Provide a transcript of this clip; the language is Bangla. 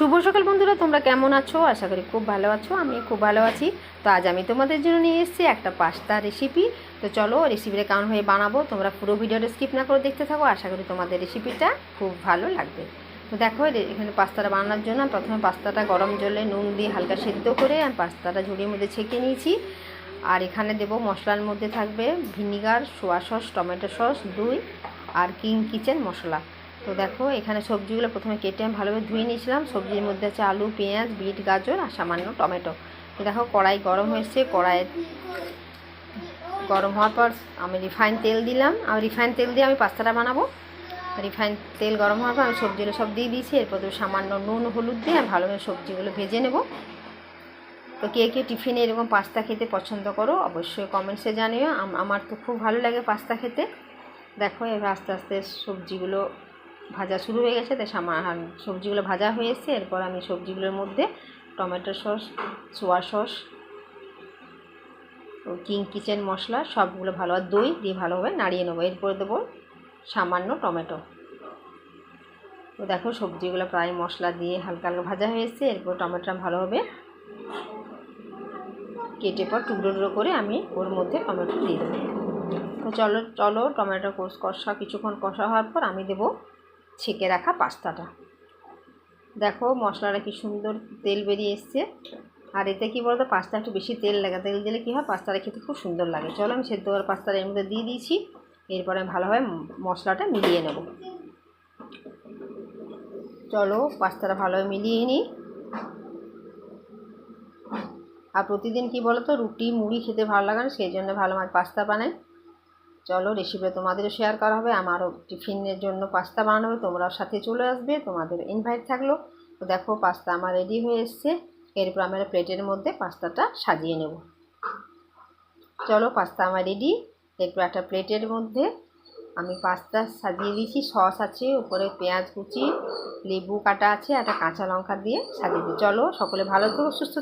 শুভ সকাল বন্ধুরা, তোমরা কেমন আছো? আশা করি খুব ভালো আছো আমি খুব ভালো আছি। তো আজ আমি তোমাদের জন্য নিয়ে এসেছি একটা পাস্তা রেসিপি তো চলো রেসিপিটা কেমন হয়ে বানাবো, তোমরা পুরো ভিডিওটা স্কিপ না করে দেখতে থাকো, আশা করি তোমাদের রেসিপিটা খুব ভালো লাগবে। তো দেখো এখানে পাস্তাটা বানানোর জন্য প্রথমে পাস্তাটা গরম জলে নুন দিয়ে হালকা সেদ্ধ করে আমি পাস্তাটা ঝুড়ির মধ্যে ছেঁকে নিয়েছি। আর এখানে দেবো মশলার মধ্যে থাকবে vinegar, soya sauce, tomato sauce, দই আর কিং কিচেন মশলা। তো দেখো, এখানে সবজিগুলো প্রথমে কেটে আমি ভালোভাবে ধুয়ে নিয়েছিলাম। সবজির মধ্যে আছে আলু, পেঁয়াজ, বিট, গাজর আর সামান্য টমেটো। তো দেখো, কড়াই গরম হয়েছে কড়াই গরম হওয়ার পর আমি রিফাইন তেল দিলাম। আর রিফাইন তেল দিয়ে আমি পাস্তাটা বানাবো। রিফাইন তেল গরম হওয়ার পর আমি সবজিগুলো সব দিয়ে দিয়েছি। এরপর তো সামান্য নুন, হলুদ দিয়ে আমি ভালোভাবে সবজিগুলো ভেজে নেব। তো কে কে টিফিনে এরকম পাস্তা খেতে পছন্দ করো, অবশ্যই কমেন্টসে জানিও। আম- আমার তো খুব ভালো লাগে পাস্তা খেতে। দেখো, এবার আস্তে আস্তে সবজিগুলো ভাজা শুরু হয়ে গেছে, তাই সামা সবজিগুলো ভাজা হয়ে এসছে। এরপর আমি সবজিগুলোর মধ্যে tomato sauce, soya sauce king kitchen মশলা, সবগুলো ভালো, আর দই দিয়ে ভালোভাবে নাড়িয়ে নেব। এরপরে দেবো সামান্য টমেটো। তো দেখো, সবজিগুলো প্রায় মশলা দিয়ে হালকা হালকা ভাজা হয়ে এসছে। এরপর টমেটোটা ভালোভাবে কেটে পর টুকরো টুকরো করে আমি ওর মধ্যে টমেটো দিয়ে দেবো। তো চলো চলো টমেটো কষা কিছুক্ষণ কষা হওয়ার পর আমি দেবো ছেঁকে রাখা পাস্তাটা। দেখো মশলাটা কি সুন্দর তেল বেরিয়ে এসছে। আর এতে কী বলতো পাস্তা একটু বেশি তেল লাগে, তেল দিলে কী হয়, পাস্তাটা খেতে খুব সুন্দর লাগে। চলো আমি সেদ্ধ করা পাস্তাটা এর মধ্যে দিয়ে দিয়েছি, এরপরে আমি ভালোভাবে মশলাটা মিলিয়ে নেব। চলো পাস্তাটা ভালোভাবে মিলিয়ে নিই। আর প্রতিদিন কি বলো তো রুটি, মুড়ি খেতে ভালো লাগে সেই জন্য ভালো মাছ পাস্তা বানাই। চলো রেসিপিটা তোমাদেরও শেয়ার করা হবে, আমারও টিফিনের জন্য পাস্তা বানানো হবে, তোমরাও সাথে চলে আসবে, তোমাদের ইনভাইট থাকল। তো দেখো পাস্তা আমার রেডি হয়ে এসছে, এরপর আমরা প্লেটের মধ্যে পাস্তাটা সাজিয়ে নেব। চলো পাস্তা আমার রেডি এরপর একটা প্লেটের মধ্যে আমি পাস্তা সাজিয়ে দিয়েছি সস আছে, উপরে পেঁয়াজ কুচি, লেবু কাটা আছে, একটা কাঁচা লঙ্কা দিয়ে সাজিয়ে দিই চলো, সকলে ভালো থেকো, সুস্থ